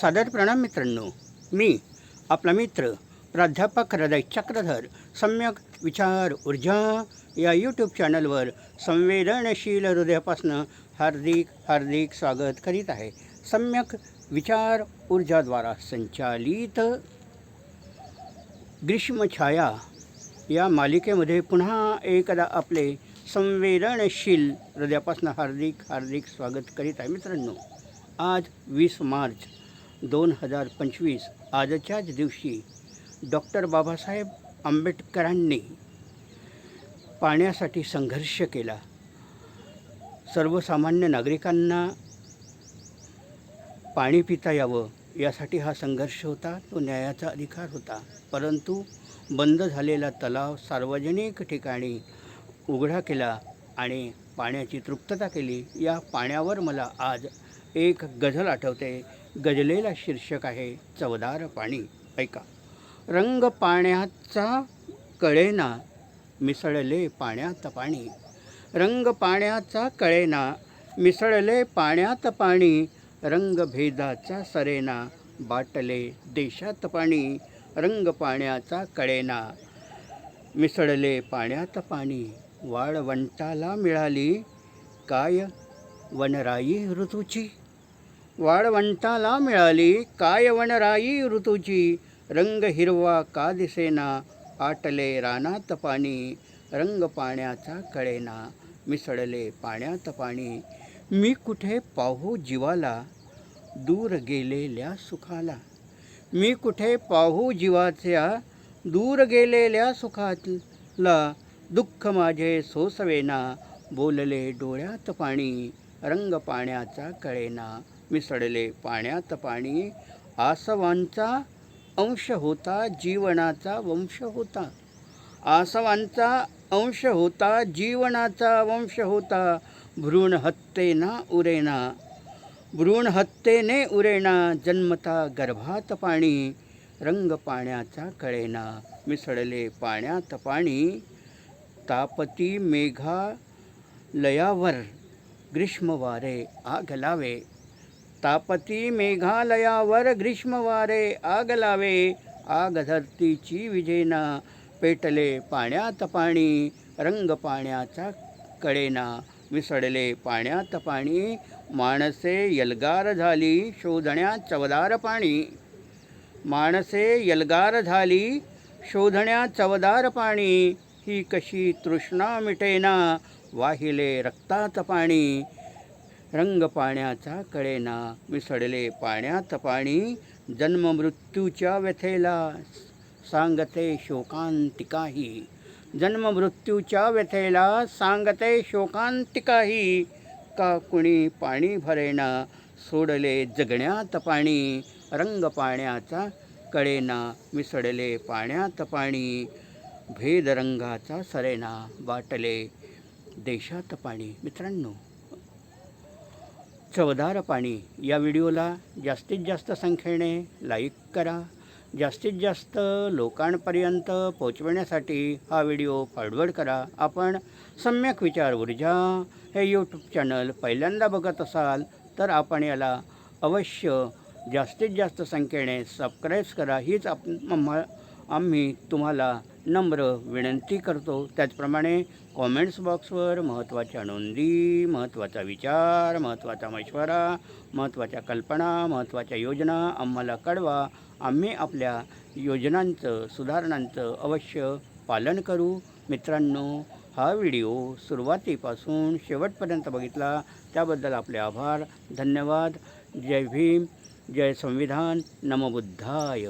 सादर प्रणाम मित्रांनो. मी आपला मित्र प्राध्यापक हृदय चक्रधर सम्यक विचार ऊर्जा या यूट्यूब चॅनलवर संवेदनशील हृदयापासनं हार्दिक हार्दिक स्वागत करीत आहे. सम्यक विचार ऊर्जाद्वारा संचालित ग्रीष्मछाया या मालिकेमध्ये पुन्हा एकदा आपले संवेदनशील हृदयापासून हार्दिक हार्दिक स्वागत करीत आहे मित्रांनो. आज वीस मार्च दोन हजार पंचवीस आजच्याच दिवशी डॉक्टर बाबासाहेब आंबेडकरांनी पाण्यासाठी संघर्ष केला. सर्वसामान्य नागरिकांना पाणी पिता यावं यासाठी हा संघर्ष होता तो न्यायाचा अधिकार होता. परंतु बंद झालेला तलाव सार्वजनिक ठिकाणी उघडा केला आणि पाण्याची तृप्तता केली. या पाण्यावर मला आज एक गझल आठवते. गजलेला शीर्षक आहे चवदार पाणी. ऐका. रंग पाण्याचा कळेना मिसळले पाण्यात पाणी. रंग पाण्याचा कळेना मिसळले पाण्यात पाणी. रंगभेदाचा सरेना बाटले देशात पाणी. रंग पाण्याचा कळेना मिसळले पाण्यात पाणी. वाळवंटाला मिळाली काय वनराई ऋतूची? वाळवंटाला मिळाली काय वनराई ऋतूची. रंग हिरवा का दिसेना आटले रानात पाणी रंग पाण्याचा कळेना मिसळले पाण्यात पाणी. मी कुठे पाहू जीवाला दूर गेलेल्या सुखाला? मी कुठे पाहू जीवाच्या दूर गेलेल्या सुखाला दुःख माझे सोसवेना बोलले डोळ्यात पाणी रंग पाण्याचा कळेना मिसळले. पाण्यात पाणी आसवांचा अंश होता जीवनाचा वंश होता. आसवांचा अंश होता जीवनाचा वंश होता. भ्रूण हत्तेना उरेना. भ्रूण हत्तेने उरेना जन्मता गर्भात पाणी रंग पाण्याचा कळेना. मिसळले पाण्यात पाणी तापती मेघा लयावर ग्रीष्मवारे आग लावे. तापती मेघालयावर ग्रीष्मवारे आग लावे आग धरतीची विजेना पेटले पाण्यात पाणी रंग पाण्याचा कळेना मिसळले पाण्यात पाणी माणसे यलगार झाली शोधण्या चवदार पाणी. माणसे यलगार झाली शोधण्या चवदार पाणी ही कशी तृष्णा मिटेना वाहिले रक्तात पाणी रंग पाण्याचा कळेना मिसळले पाण्यात पाणी जन्ममृत्यूच्या व्यथेला सांगते शोकांतिकाही. जन्ममृत्यूच्या व्यथेला सांगते शोकांतिकाही. का कुणी पाणी भरेना सोडले जगण्यात पाणी रंग पाण्याचा कळेना मिसळले पाण्यात पाणी भेदरंगाचा सरेना बाटले देशात पाणी. मित्रांनो चवदार पाणी. या व्हिडिओला जास्तीत जास्त संख्येने लाईक करा. जास्तीत जास्त लोकांपर्यंत पोचवण्यासाठी हा व्हिडिओ फॉरवर्ड करा. आपण सम्यक विचार ऊर्जा हे यूट्यूब चॅनल पहिल्यांदा बघत असाल तर आपण याला अवश्य जास्तीत जास्त संख्येने सबस्क्राईब्स करा. हीच आप आम्ही तुम्हाला नम्र विनंती करतो. त्याचप्रमाणे कॉमेंट्स बॉक्सवर महत्त्वाच्या नोंदी महत्त्वाचा विचार महत्त्वाचा मशवरा महत्त्वाच्या कल्पना महत्त्वाच्या योजना आम्हाला कळवा. आम्ही आपल्या योजनांचं सुधारणांचं अवश्य पालन करू. मित्रांनो हा व्हिडिओ सुरुवातीपासून शेवटपर्यंत बघितला त्याबद्दल आपले आभार. धन्यवाद. जय भीम. जय संविधान. नमबुद्धाय